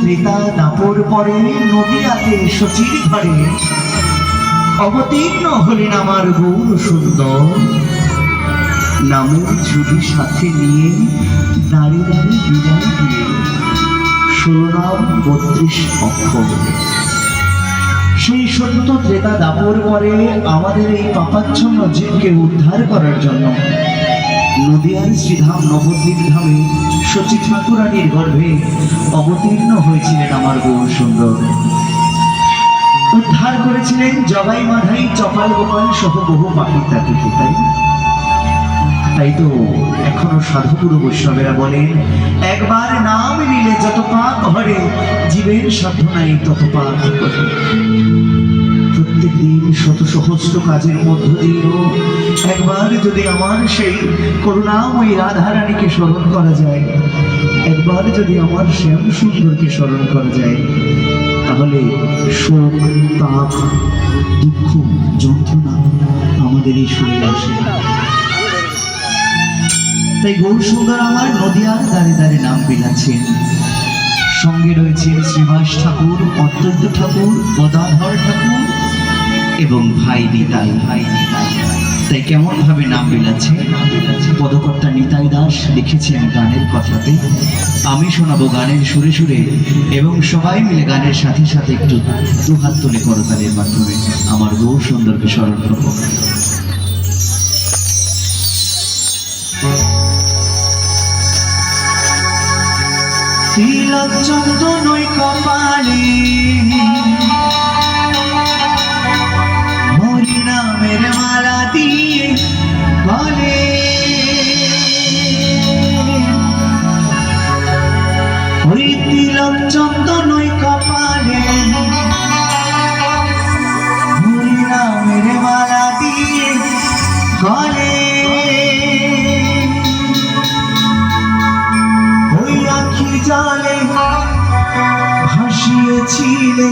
ত্রেতা দাপর পরে নদীয়াতে সচির ঘরে অবতীর্ণ হলেন আমার গৌর সুন্দর। নামের ছবি সাথে নিয়ে দাঁড়িয়ে দাঁড়িয়ে বিদায় দিয়ে ষোলনাম বত্রিশ অক্ষর। সেই সত্য ত্রেতা দাপর পরে আমাদের এই পাপাচ্ছন্ন জীবকে উদ্ধার করার জন্য নদিয়ার শ্রীধাম নবদ্বীপ ধামে সচি ঠাকুরানীর গর্ভে অবতীর্ণ হয়েছিলেন আমার গৌর সুন্দর। উদ্ধার করেছিলেন জবাই মাধাই চপাল গোপাল সহ বহু পাখি তাকিকে তাই তাই তো এখনও সাধুগুরু বৈষ্ণবেরা বলেন, একবার নাম নিলে যত পাপ হরে, জীবের সাধ্য নাই তত পাপ প্রত্যেক দিন শত সহস্র কাজের মধ্য দিয়েও একবার যদি আমার সেই করুণাময়ী রাধারানীকে স্মরণ করা যায়, একবার যদি আমার শ্যাম সুন্দরকে স্মরণ করা যায়, তাহলে শোক তাপ দুঃখ, যন্ত্রণা আমাদের এই শরীরে আসে। তাই গৌর সুন্দর আমার নদিয়ার দাঁড়ে দাঁড়ে নাম বিলাচ্ছেন। সঙ্গে রয়েছেন শ্রীবাস ঠাকুর, অত্যন্ত ঠাকুর, গদাধর ঠাকুর এবং ভাই নিতাই। ভাই নিতাই তাই কেমন ভাবে নাম বিলাচ্ছে পদকর্তা নিতাই দাস লিখেছেন গানের কথাতে। আমি শোনাবো গানের সুরে সুরে এবং সবাই মিলে গানের সাথে সাথে একটু দুহাত তুলে করতালের মাধ্যমে আমার গৌর সুন্দরকে স্মরণ করব তিলক ওই কপালে। তিলক চন্দন ওই কপালে। হরি নামের মালা গলে। ওই আখি জলে ভাসিয়েছিলে